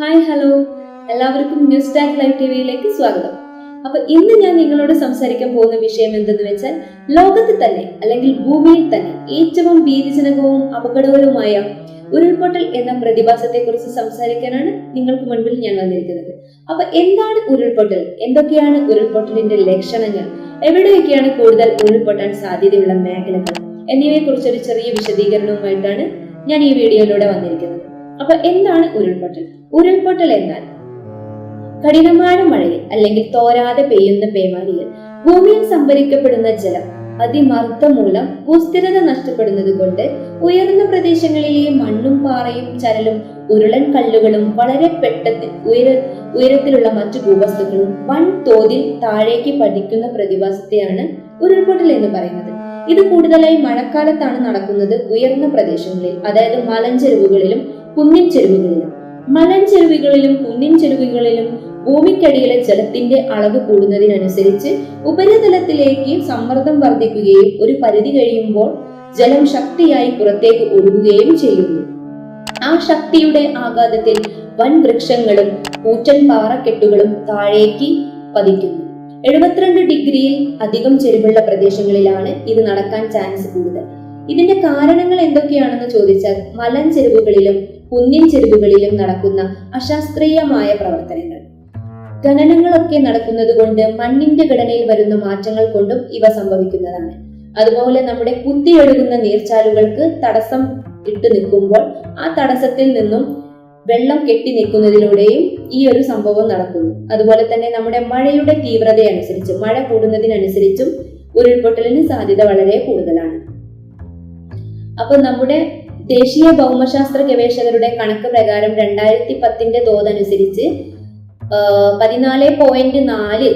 Hi hello എല്ലാവർക്കും news talk live T വിയിലേക്ക് സ്വാഗതം. അപ്പൊ ഇന്ന് ഞാൻ നിങ്ങളോട് സംസാരിക്കാൻ പോകുന്ന വിഷയം എന്തെന്ന് വെച്ചാൽ ലോകത്ത് തന്നെ അല്ലെങ്കിൽ ഭൂമിയിൽ തന്നെ ഏറ്റവും ഭീതിജനകവും അപകടകരവുമായ ഉരുൾപൊട്ടൽ എന്ന പ്രതിഭാസത്തെ കുറിച്ച് സംസാരിക്കാനാണ് നിങ്ങൾക്ക് മുൻപിൽ ഞാൻ വന്നിരിക്കുന്നത്. അപ്പൊ എന്താണ് ഉരുൾപൊട്ടൽ? എന്തൊക്കെയാണ് ഉരുൾപൊട്ടലിന്റെ ലക്ഷണങ്ങൾ? എവിടെയൊക്കെയാണ് കൂടുതൽ ഉരുൾപൊട്ടാൻ സാധ്യതയുള്ള മേഖലകൾ? എന്നിവയെ കുറിച്ചൊരു ചെറിയ വിശദീകരണവുമായിട്ടാണ് ഞാൻ ഈ വീഡിയോയിലൂടെ വന്നിരിക്കുന്നത്. അപ്പൊ എന്താണ് ഉരുൾപൊട്ടൽ? ഉരുൾപൊട്ടൽ എന്നാൽ കഠിനമായ മഴയിൽ അല്ലെങ്കിൽ തോരാതെ പെയ്യുന്ന പേമാരിയിൽ ഭൂമിയിൽ സംഭരിക്കപ്പെടുന്ന ജലം അതിമർദ്ദം മൂലം ഭൂസ്ഥിരത നഷ്ടപ്പെടുന്നത് കൊണ്ട് ഉയർന്ന പ്രദേശങ്ങളിലെ മണ്ണും പാറയും ചരലും ഉരുളൻ കല്ലുകളും വളരെ പെട്ടത്തിൽ ഉയര ഉയരത്തിലുള്ള മറ്റു ഭൂവസ്തുക്കളും വൻ തോതിൽ താഴേക്ക് പതിക്കുന്ന പ്രതിഭാസത്തെയാണ് ഉരുൾപൊട്ടൽ എന്ന് പറയുന്നത്. ഇത് കൂടുതലായി മഴക്കാലത്താണ് നടക്കുന്നത് ഉയർന്ന പ്രദേശങ്ങളിൽ അതായത് മലഞ്ചെരുവുകളിലും കുന്നിൻ ചെരുവുകളിലും മലഞ്ചെരുവുകളിലും കുന്നിൻ ചെരുവുകളിലും ഭൂമിക്കടിയിലെ ജലത്തിന്റെ അളവ് കൂടുന്നതിനനുസരിച്ച് ഉപരിതലത്തിലേക്ക് സമ്മർദ്ദം വർദ്ധിക്കുകയും ഒരു പരിധി കഴിയുമ്പോൾ ജലം ശക്തിയായി പുറത്തേക്ക് ഒഴുകുകയും ചെയ്യുന്നു. ആ ശക്തിയുടെ ആഘാതത്തിൽ വൻ വൃക്ഷങ്ങളും കൂറ്റൻ പാറക്കെട്ടുകളും താഴേക്ക് പതിക്കുന്നു. എഴുപത്തിരണ്ട് ഡിഗ്രിയിൽ അധികം ചെരുവുള്ള പ്രദേശങ്ങളിലാണ് ഇത് നടക്കാൻ ചാൻസ് കൂടുതൽ. ഇതിന്റെ കാരണങ്ങൾ എന്തൊക്കെയാണെന്ന് ചോദിച്ചാൽ മലഞ്ചെരുവുകളിലും കുന്നിൻ ചെരുവുകളിലും നടക്കുന്ന അശാസ്ത്രീയമായ പ്രവർത്തനങ്ങൾ. ഖനനങ്ങളൊക്കെ നടക്കുന്നത് കൊണ്ട് മണ്ണിന്റെ ഘടനയിൽ വരുന്ന മാറ്റങ്ങൾ കൊണ്ടും ഇവ സംഭവിക്കുന്നതാണ്. അതുപോലെ നമ്മുടെ കുത്തിയൊഴുകുന്ന നീർച്ചാലുകൾക്ക് തടസ്സം ഇട്ട് നിൽക്കുമ്പോൾ ആ തടസ്സത്തിൽ നിന്നും വെള്ളം കെട്ടി നിൽക്കുന്നതിലൂടെയും ഈ ഒരു സംഭവം നടക്കുന്നു. അതുപോലെ തന്നെ നമ്മുടെ മഴയുടെ തീവ്രത അനുസരിച്ച് മഴ കൂടുന്നതിനനുസരിച്ചും ഉരുൾപൊട്ടലിന് സാധ്യത വളരെ കൂടുതലാണ്. അപ്പൊ നമ്മുടെ ദേശീയ ഭൗമശാസ്ത്ര ഗവേഷകരുടെ കണക്ക് പ്രകാരം രണ്ടായിരത്തി പത്തിന്റെ തോതനുസരിച്ച് പതിനാല് പോയിന്റ് നാല്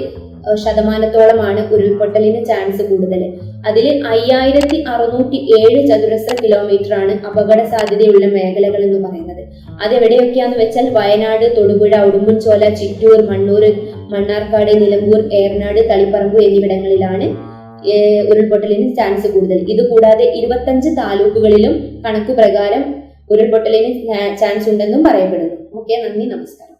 ശതമാനത്തോളമാണ് ഉരുൾപൊട്ടലിന് ചാൻസ് കൂടുതൽ അതിൽ അയ്യായിരത്തി അറുന്നൂറ്റി ഏഴ് ചതുരശ്ര കിലോമീറ്റർ ആണ് അപകട സാധ്യതയുള്ള മേഖലകൾ എന്ന് പറയുന്നത്. അതെവിടെയൊക്കെയാന്ന് വെച്ചാൽ വയനാട് തൊടുപുഴ ഉടുമ്പൻചോല ചിറ്റൂർ മണ്ണൂർ മണ്ണാർക്കാട് നിലമ്പൂർ ഏറനാട് തളിപ്പറമ്പ് എന്നിവിടങ്ങളിലാണ് ഉരുൾപൊട്ടലിന് ചാൻസ് കൂടുതൽ. ഇത് കൂടാതെ ഇരുപത്തഞ്ച് താലൂക്കുകളിലും കണക്ക് പ്രകാരം ഉരുൾപൊട്ടലിന് ചാൻസ് ഉണ്ടെന്നും പറയപ്പെടുന്നു. ഓക്കെ നന്ദി നമസ്കാരം.